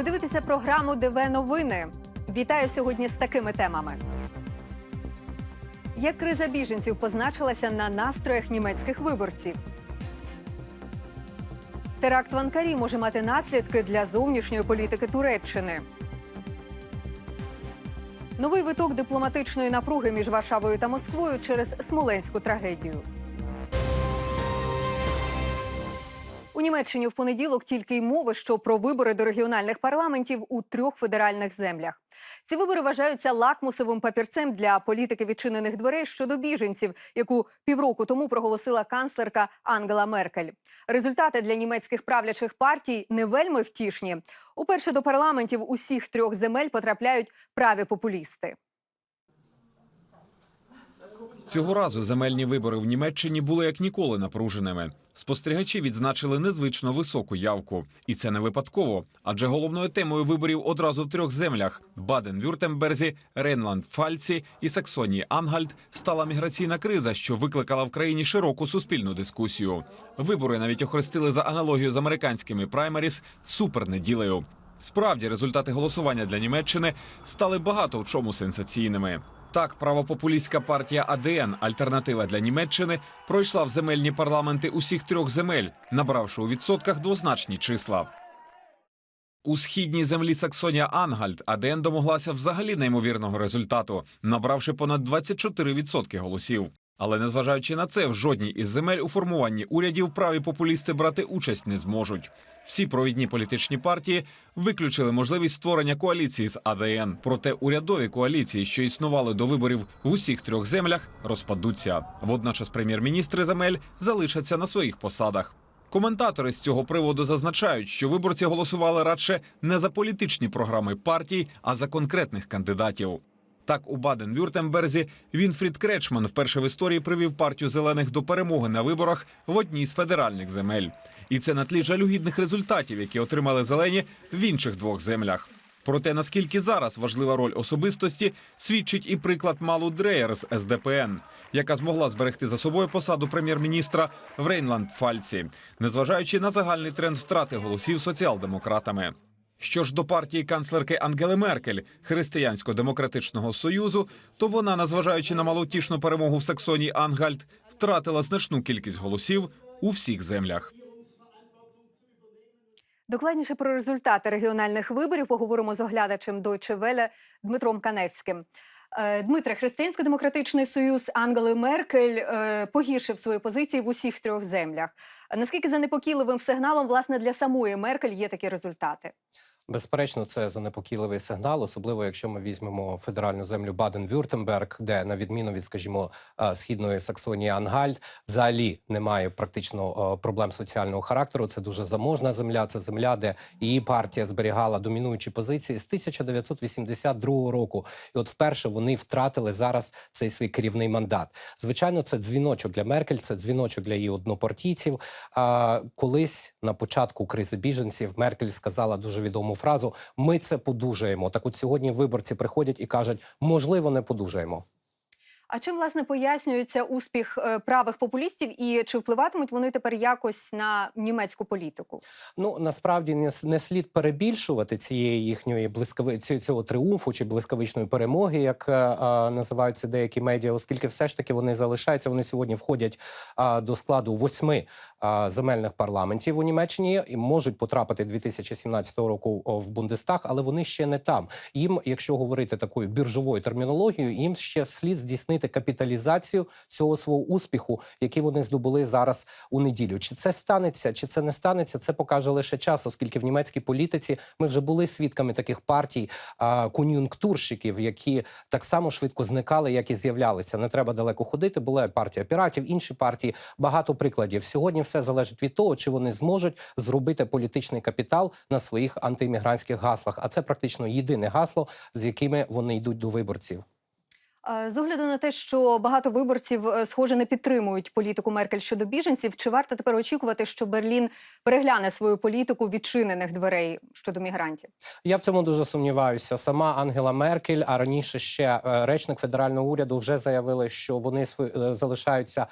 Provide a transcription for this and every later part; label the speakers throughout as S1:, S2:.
S1: Ви дивитеся програму ДВ Новини. Вітаю сьогодні з такими темами. Як криза біженців позначилася на настроях німецьких виборців? Теракт в Анкарі може мати наслідки для зовнішньої політики Туреччини. Новий виток дипломатичної напруги між Варшавою та Москвою через смоленську трагедію. У Німеччині в понеділок тільки й мови, що про вибори до регіональних парламентів у трьох федеральних землях. Ці вибори вважаються лакмусовим папірцем для політики відчинених дверей щодо біженців, яку півроку тому проголосила канцлерка Ангела Меркель. Результати для німецьких правлячих партій не вельми втішні. Уперше до парламентів усіх трьох земель потрапляють праві популісти.
S2: Цього разу земельні вибори в Німеччині були як ніколи напруженими. Спостерігачі відзначили незвично високу явку, і це не випадково. Адже головною темою виборів одразу в трьох землях: Баден-Вюртемберзі, Рейнланд-Фальці і Саксонії Ангальд стала міграційна криза, що викликала в країні широку суспільну дискусію. Вибори навіть охрестили за аналогію з американськими праймеріс супернеділею. Справді, результати голосування для Німеччини стали багато в чому сенсаційними. Так, правопопулістська партія АДН Альтернатива для Німеччини пройшла в земельні парламенти усіх трьох земель, набравши у відсотках двозначні числа. У східній землі Саксонія Ангальд АДН домоглася взагалі неймовірного результату, набравши понад 24% голосів. Але незважаючи на це, в жодній із земель у формуванні урядів праві популісти брати участь не зможуть. Всі провідні політичні партії виключили можливість створення коаліції з АДН. Проте урядові коаліції, що існували до виборів в усіх трьох землях, розпадуться. Водночас прем'єр-міністри земель залишаться на своїх посадах. Коментатори з цього приводу зазначають, що виборці голосували радше не за політичні програми партій, а за конкретних кандидатів. Так, у Баден-Вюртемберзі Вінфрід Кречман вперше в історії привів партію зелених до перемоги на виборах в одній з федеральних земель. І це на тлі жалюгідних результатів, які отримали зелені в інших двох землях. Проте наскільки зараз важлива роль особистості, свідчить і приклад Малу Дреєр з СДПН, яка змогла зберегти за собою посаду прем'єр-міністра в Рейнланд-Фальці, незважаючи на загальний тренд втрати голосів соціал-демократами. Що ж до партії канцлерки Ангели Меркель Християнсько-демократичного союзу, то вона, незважаючи на малотішну перемогу в Саксонії Ангальд, втратила значну кількість голосів у всіх землях.
S1: Докладніше про результати регіональних виборів поговоримо з оглядачем Deutsche Welle Дмитром Каневським. Е, Дмитре, Християнсько-демократичний союз Ангели Меркель е, погіршив свої позиції в усіх трьох землях. Наскільки занепокійливим сигналом власне для самої Меркель є такі результати?
S3: Безперечно, це занепокійливий сигнал, особливо якщо ми візьмемо федеральну землю Баден-Вюртемберг, де на відміну від, скажімо, е, східної Саксонії Ангальд, взагалі немає практично е, проблем соціального характеру. Це дуже заможна земля. Це земля, де її партія зберігала домінуючі позиції з 1982 року. І от вперше вони втратили зараз цей свій керівний мандат. Звичайно, це дзвіночок для Меркель, це дзвіночок для її однопартійців. А колись на початку кризи біженців Меркель сказала дуже відому фразу: Ми це подужаємо. Так, от сьогодні виборці приходять і кажуть, можливо, не подужаємо.
S1: А чим власне пояснюється успіх е, правих популістів, і чи впливатимуть вони тепер якось на німецьку політику?
S3: Ну насправді не, не слід перебільшувати цієї їхньої блискави цього триумфу чи блискавичної перемоги, як е, е, називаються деякі медіа, оскільки все ж таки вони залишаються. Вони сьогодні входять е, до складу восьми е, земельних парламентів у Німеччині і можуть потрапити 2017 року в Бундестаг, але вони ще не там. Їм, якщо говорити такою біржовою термінологією, їм ще слід здійснити капіталізацію цього свого успіху, який вони здобули зараз у неділю. Чи це станеться, чи це не станеться, це покаже лише час, оскільки в німецькій політиці ми вже були свідками таких партій кон'юнктурщиків, які так само швидко зникали, як і з'являлися. Не треба далеко ходити. Була партія піратів, інші партії. Багато прикладів. Сьогодні все залежить від того, чи вони зможуть зробити політичний капітал на своїх антиіммігрантських гаслах. А це практично єдине гасло, з якими вони йдуть до виборців.
S1: Е, З огляду на те, що багато виборців, е, схоже, не підтримують політику Меркель щодо біженців, чи варто тепер очікувати, що Берлін перегляне свою політику відчинених дверей щодо мігрантів?
S3: Я в цьому дуже сумніваюся. Сама Ангела Меркель, а раніше ще е, речник федерального уряду вже заявили, що вони залишаються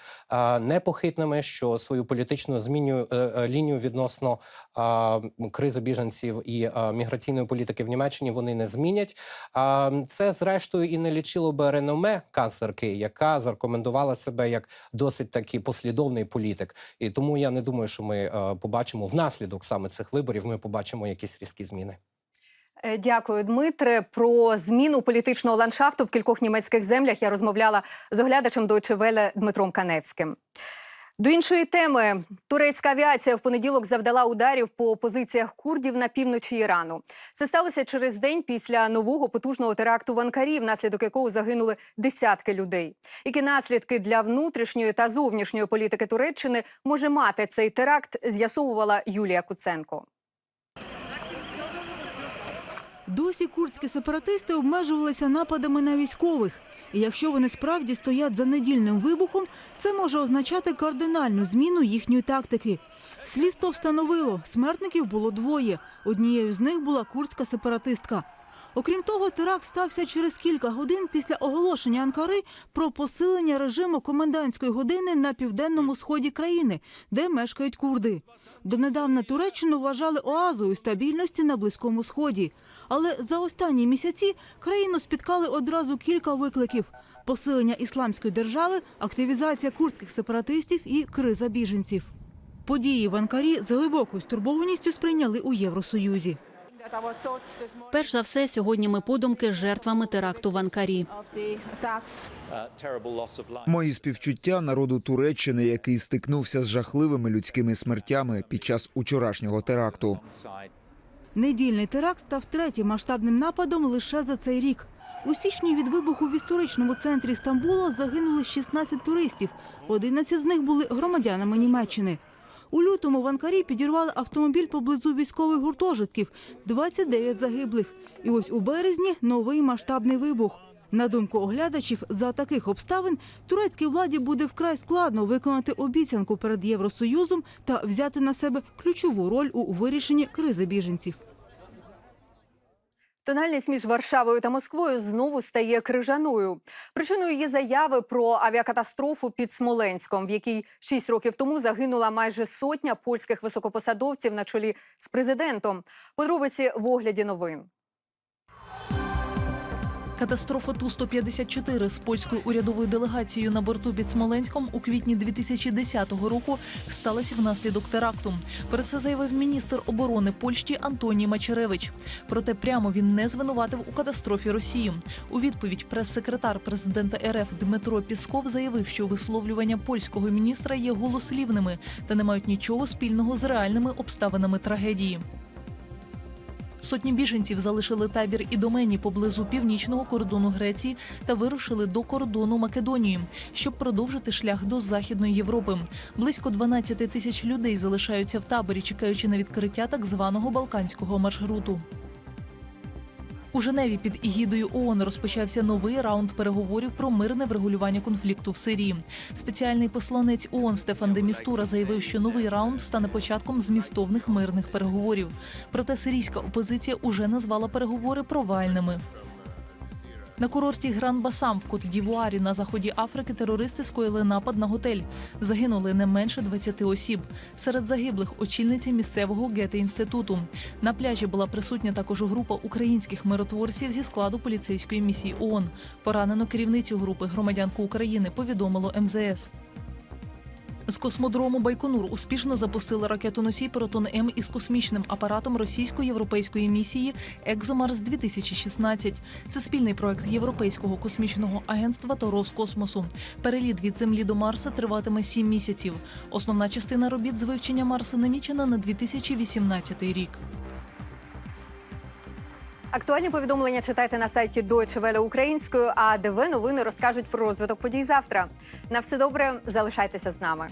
S3: непохитними, що свою політичну зміню лінію відносно кризи біженців і міграційної політики в Німеччині вони не змінять. А це зрештою і не лічило би реноме канцлерки, яка зарекомендувала себе як досить такий послідовний політик. І тому я не думаю, що ми е, побачимо внаслідок саме цих виборів. Ми побачимо якісь різкі зміни.
S1: Е, Дякую, Дмитре. Про зміну політичного ландшафту в кількох німецьких землях я розмовляла з оглядачем Deutsche Welle Дмитром Каневським. До іншої теми турецька авіація в понеділок завдала ударів по позиціях курдів на півночі Ірану. Це сталося через день після нового потужного теракту в Анкарі, внаслідок якого загинули десятки людей. Які наслідки для внутрішньої та зовнішньої політики Туреччини може мати цей теракт? З'ясовувала Юлія Куценко.
S4: Досі курдські сепаратисти обмежувалися нападами на військових. І якщо вони справді стоять за недільним вибухом, це може означати кардинальну зміну їхньої тактики. Слідство встановило, смертників було двоє. Однією з них була курдська сепаратистка. Окрім того, теракт стався через кілька годин після оголошення Анкари про посилення режиму комендантської години на південному сході країни, де мешкають курди. Донедавна Туреччину вважали оазою стабільності на Близькому Сході. Але за останні місяці країну спіткали одразу кілька викликів: посилення ісламської держави, активізація курдських сепаратистів і криза біженців. Події в Анкарі з глибокою стурбованістю сприйняли у Євросоюзі.
S5: Перш за все, сьогодні ми подумки з жертвами теракту в Анкарі.
S6: Мої співчуття народу Туреччини, який стикнувся з жахливими людськими смертями під час учорашнього теракту.
S4: Недільний теракт став третім масштабним нападом лише за цей рік. У січні від вибуху в історичному центрі Стамбула загинули 16 туристів. 11 з них були громадянами Німеччини. У лютому в Анкарі підірвали автомобіль поблизу військових гуртожитків. 29 загиблих. І ось у березні новий масштабний вибух. На думку оглядачів, за таких обставин турецькій владі буде вкрай складно виконати обіцянку перед Євросоюзом та взяти на себе ключову роль у вирішенні кризи біженців.
S1: Тональність між Варшавою та Москвою знову стає крижаною. Причиною є заяви про авіакатастрофу під Смоленськом, в якій шість років тому загинула майже сотня польських високопосадовців на чолі з президентом. Подробиці в огляді новин.
S7: Катастрофа Ту-154 з польською урядовою делегацією на борту під Смоленськом у квітні 2010 року сталася внаслідок теракту. Про це заявив міністр оборони Польщі Антоній Мачеревич. Проте прямо він не звинуватив у катастрофі Росію. У відповідь прес-секретар президента РФ Дмитро Пісков заявив, що висловлювання польського міністра є голослівними та не мають нічого спільного з реальними обставинами трагедії. Сотні біженців залишили табір і домені поблизу північного кордону Греції та вирушили до кордону Македонії, щоб продовжити шлях до Західної Європи. Близько 12 тисяч людей залишаються в таборі, чекаючи на відкриття так званого балканського маршруту. У Женеві під егідою ООН розпочався новий раунд переговорів про мирне врегулювання конфлікту в Сирії. Спеціальний посланець ООН Стефан де Містура заявив, що новий раунд стане початком змістовних мирних переговорів. Проте сирійська опозиція уже назвала переговори провальними. На курорті Гран Басам в Кот-Дівуарі на заході Африки терористи скоїли напад на готель. Загинули не менше 20 осіб. Серед загиблих очільниця місцевого гети-інституту. На пляжі була присутня також група українських миротворців зі складу поліцейської місії ООН. Поранено керівницю групи громадянку України повідомило МЗС. З космодрому Байконур успішно запустили ракету-носій Протон М із космічним апаратом російсько-європейської місії Екзомарс 2016 Це спільний проект Європейського космічного агентства та Роскосмосу. Переліт від Землі до Марса триватиме сім місяців. Основна частина робіт з вивчення Марса намічена на 2018 рік.
S1: Актуальні повідомлення читайте на сайті Deutsche Welle українською. А ДВ новини розкажуть про розвиток подій завтра. На все добре, залишайтеся з нами.